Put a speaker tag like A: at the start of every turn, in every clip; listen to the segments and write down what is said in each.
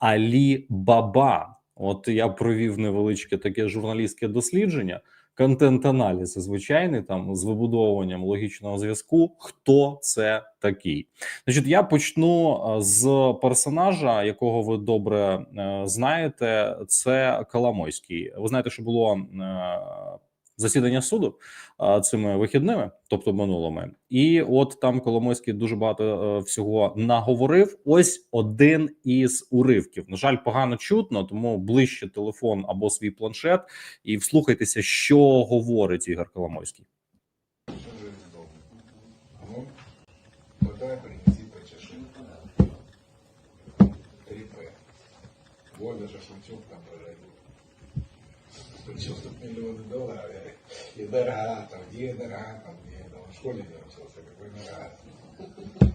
A: Алі Баба. От я провів невеличке таке журналістське дослідження, контент-аналіз звичайний там з вибудовуванням логічного зв'язку. Хто це такий? Значить, я почну е, з персонажа, якого ви добре е, знаєте. Це Коломойський. Ви знаєте, що було е, засідання суду цими вихідними, тобто минулими, і от там Коломойський дуже багато е, всього наговорив. Ось один із уривків. На жаль, погано чутно, тому ближче телефон або свій планшет, і вслухайтеся, що говорить Ігор Коломойський.
B: Подай, принеси, почеши. 3П. Воля же Шевчук там прожил. 100 миллионов долларов. И дорога там, где дорога там, где там, в школе не учился, какой дорога.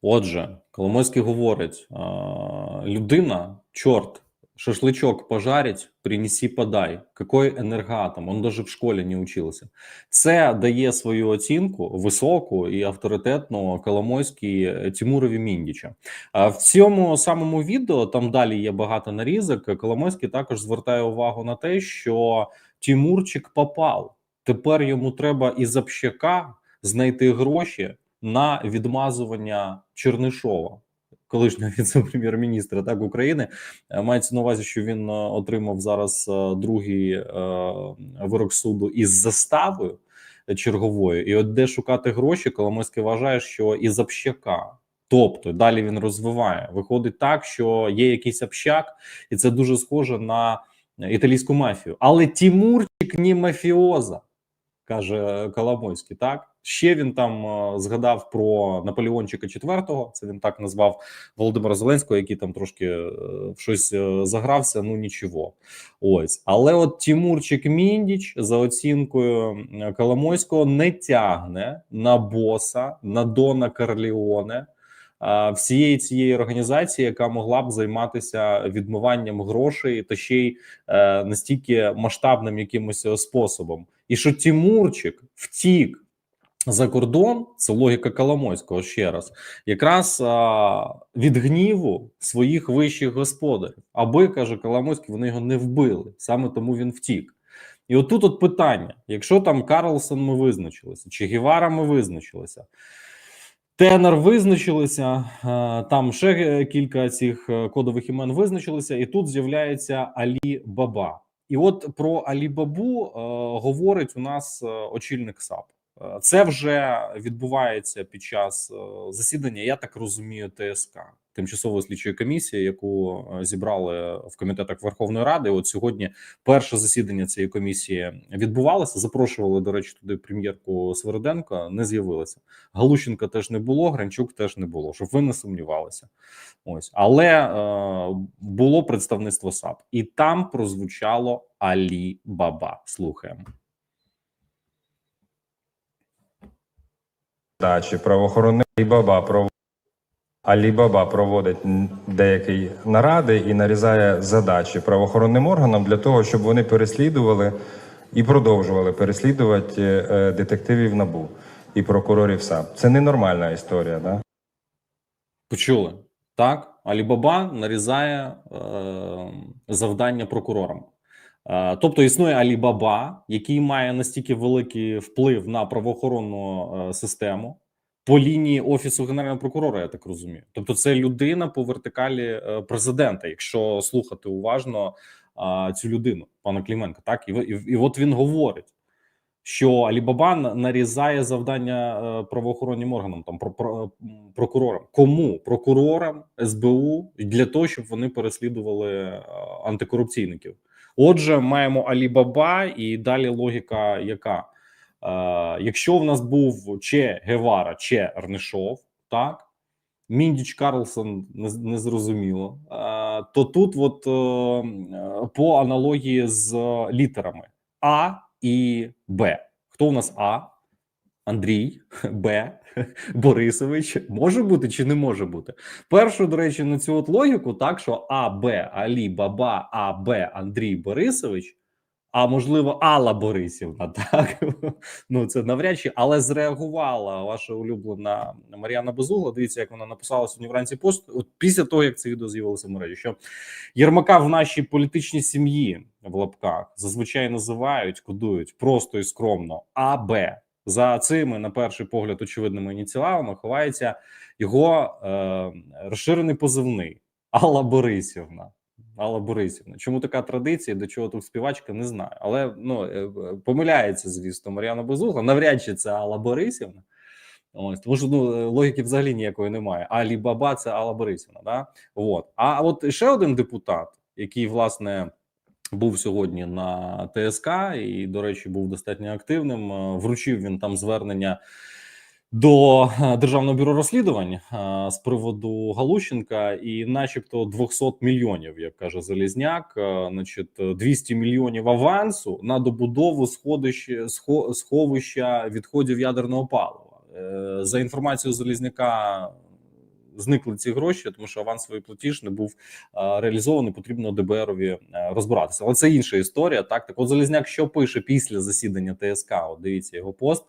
A: Отже, Коломойський говорить: людина, чорт, шашличок пожарить, принеси, подай. Какой енергоатом? Он даже в школі не учился. Це дає свою оцінку високу і авторитетну Коломойській Тимурові Міндіча. В цьому самому відео там далі є багато нарізок. Коломойський також звертає увагу на те, що Тимурчик попав. Тепер йому треба із общака знайти гроші на відмазування Чернишова, колишнього віце-прем'єр-міністра так України. Е, Мається на увазі, що він е, отримав зараз е, другий вирок суду із заставою черговою. І от де шукати гроші, Коломойський вважає, що із общака. Тобто далі він розвиває. Виходить так, що є якийсь общак, і це дуже схоже на італійську мафію. Але Тімурчик не мафіоза, каже Коломойський. Так ще він там е, згадав про Наполеончика IV, Це він так назвав Володимира Зеленського, який там трошки е, в щось е, загрався. Ну нічого. Ось, але от Тимурчик Міндіч за оцінкою Коломойського не тягне на боса, на Дона Карліоне. Всієї цієї організації, яка могла б займатися відмиванням грошей та ще й е, настільки масштабним якимось способом, і що Тимурчик втік за кордон, це логіка Коломойського ще раз, якраз а, від гніву своїх вищих господарів, аби каже Коломойський, вони його не вбили, саме тому він втік. І отут от питання: якщо там Карлсон ми визначилися, чи Гівара ми визначилися. Тенор визначилися, е, там ще кілька цих е, кодових імен визначилися, і тут з'являється Алі Баба. І от про Алі Бабу е, говорить у нас е, очільник САП. Е, Це вже відбувається під час е, засідання. Я так розумію, ТСК тимчасової слідчої комісії, яку е, зібрали в комітетах Верховної Ради. От сьогодні перше засідання цієї комісії відбувалося. Запрошували до речі туди прем'єрку Свериденко. Не з'явилася. Галущенка теж не було. Гранчук теж не було. Щоб ви не сумнівалися. Ось але е, було представництво САП, і там прозвучало Алі Баба. Слухаємо.
C: Дачі правоохоронний Алібаба пров... Алібаба проводить деякі наради і нарізає задачі правоохоронним органам для того, щоб вони переслідували і продовжували переслідувати е, детективів НАБУ і прокурорів САП. Це ненормальна історія, да?
A: Почули так? Алібаба нарізає е, завдання прокурорам. Е, тобто існує Алібаба, який має настільки великий вплив на правоохоронну е, систему по лінії офісу генерального прокурора. Я так розумію. Тобто, це людина по вертикалі е, президента, якщо слухати уважно цю людину, пана Кліменка. Так і, і, і от він говорить що Алібаба нарізає завдання правоохоронним органам, там про, про прокурорам. Кому прокурорам СБУ для того, щоб вони переслідували антикорупційників. Отже, маємо Алібаба, і далі логіка, яка е, якщо в нас був Че Гевара, Че Арнишов, так Міндіч Карлсон не, е, то тут, от е, е, по аналогії з літерами А і Б. Хто у нас А? Андрій, Б, Борисович. Може бути чи не може бути? Першу, до речі, на цю от логіку, так що А, Б, Алі, Баба, А, Б, Андрій Борисович. а можливо, Алла Борисівна, так ну це навряд чи, але зреагувала ваша улюблена Мар'яна Безугла. Дивіться, як вона написала сьогодні вранці пост. От після того, як це відео з'явилося в мережі, що Єрмака в нашій політичній сім'ї в лапках зазвичай називають, кодують просто і скромно АБ. За цими, на перший погляд, очевидними ініціалами ховається його е, розширений позивний Алла Борисівна. Алла Борисівна. Чому така традиція? До чого тут співачка? Не знаю. Але ну е, е, помиляється, звісно, Мар'яна Безугла. Навряд чи це Алла Борисівна. Ось тому що ну е, логіки взагалі ніякої немає. Алі Баба це Алла Борисівна. Да? От. А от ще один депутат, який власне був сьогодні на ТСК, і, до речі, був достатньо активним. е, Вручив він там звернення до е, державного бюро розслідувань е, з приводу Галущенка, і, начебто, 200 мільйонів, як каже Залізняк, значить, 200 мільйонів авансу на добудову сходища сховища відходів ядерного палива. За інформацією Залізняка. Зникли ці гроші, тому що авансовий платіж не був реалізований. Потрібно ДБРові е, розбиратися. Але це інша історія. Так, так от Залізняк, що пише після засідання ТСК? От дивіться його пост.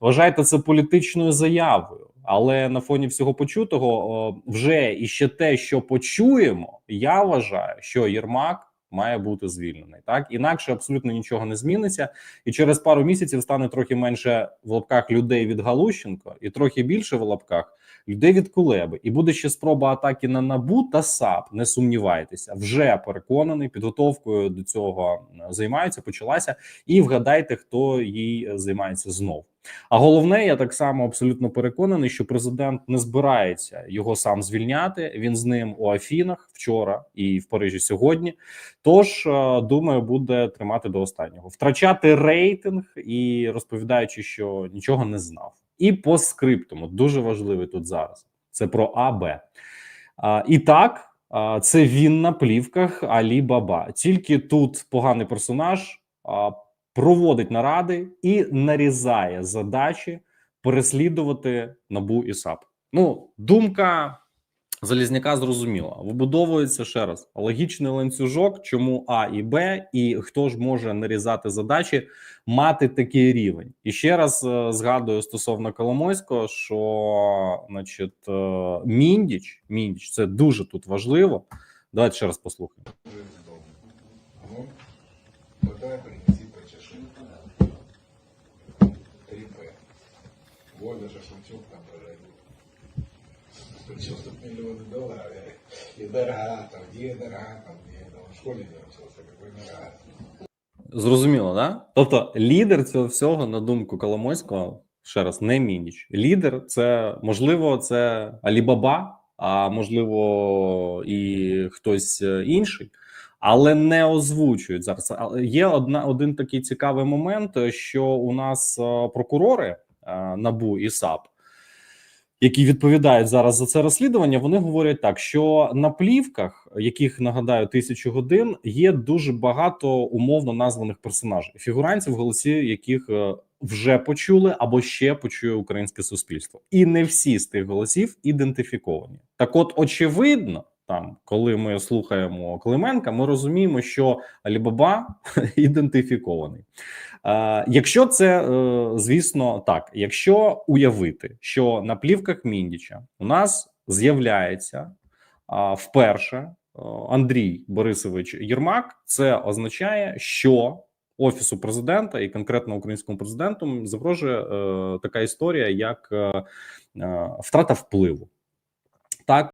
A: Вважайте це політичною заявою, але на фоні всього почутого вже і ще те, що почуємо, я вважаю, що Єрмак має бути звільнений. Так інакше абсолютно нічого не зміниться, і через пару місяців стане трохи менше в лапках людей від Галущенко, і трохи більше в лапках людей від Кулеби. І буде ще спроба атаки на набу та САП. Не сумнівайтеся, вже переконаний. Підготовкою до цього е, займаються. Почалася, і вгадайте, хто їй е, займається знов. А головне, я так само абсолютно переконаний, що президент не збирається його сам звільняти. Він з ним у Афінах вчора і в Парижі сьогодні. Тож е, думаю, буде тримати до останнього, втрачати рейтинг і розповідаючи, що нічого не знав. І по скриптуму дуже важливий тут зараз. Це про АБ. І так, це він на плівках Алі Баба. Тільки тут поганий персонаж проводить наради і нарізає задачі переслідувати набу і САП. Ну, думка Залізняка зрозуміла. Вибудовується ще раз логічний ланцюжок, чому А і Б, і хто ж може нарізати задачі, мати такий рівень. І ще раз е, згадую стосовно Коломойського, що значить, е, Міндіч, Міндіч, це дуже тут важливо. Давайте ще раз послухаємо.
B: Жив дома. Ну, подай, 3П. Воля шашлычок там пожарил. Причем тут миллионы долларов. И дорога там, где дорога там, где там. В школе не учился, какой дорога.
A: Зрозуміло, да? Тобто, лідер цього всього, на думку Коломойського, ще раз, не Міндіч. Лідер це можливо, це Алібаба, а можливо, і хтось е, інший, але не озвучують зараз. Є одна один такий цікавий момент, що у нас е, прокурори е, НАБУ і САП. Які відповідають зараз за це розслідування, вони говорять так, що на плівках, яких нагадаю тисячу годин, є дуже багато умовно названих персонажів, фігурантів, голосі яких е, вже почули або ще почує українське суспільство, і не всі з тих голосів ідентифіковані. Так, от очевидно, там, коли ми слухаємо Клименка, ми розуміємо, що Алібаба ідентифікований. Е, якщо це, е, звісно, так, якщо уявити, що на плівках Міндіча у нас з'являється а, вперше е, Андрій Борисович Єрмак, це означає, що офісу президента і конкретно українському президенту загрожує е, така історія, як е, е, втрата впливу. Так,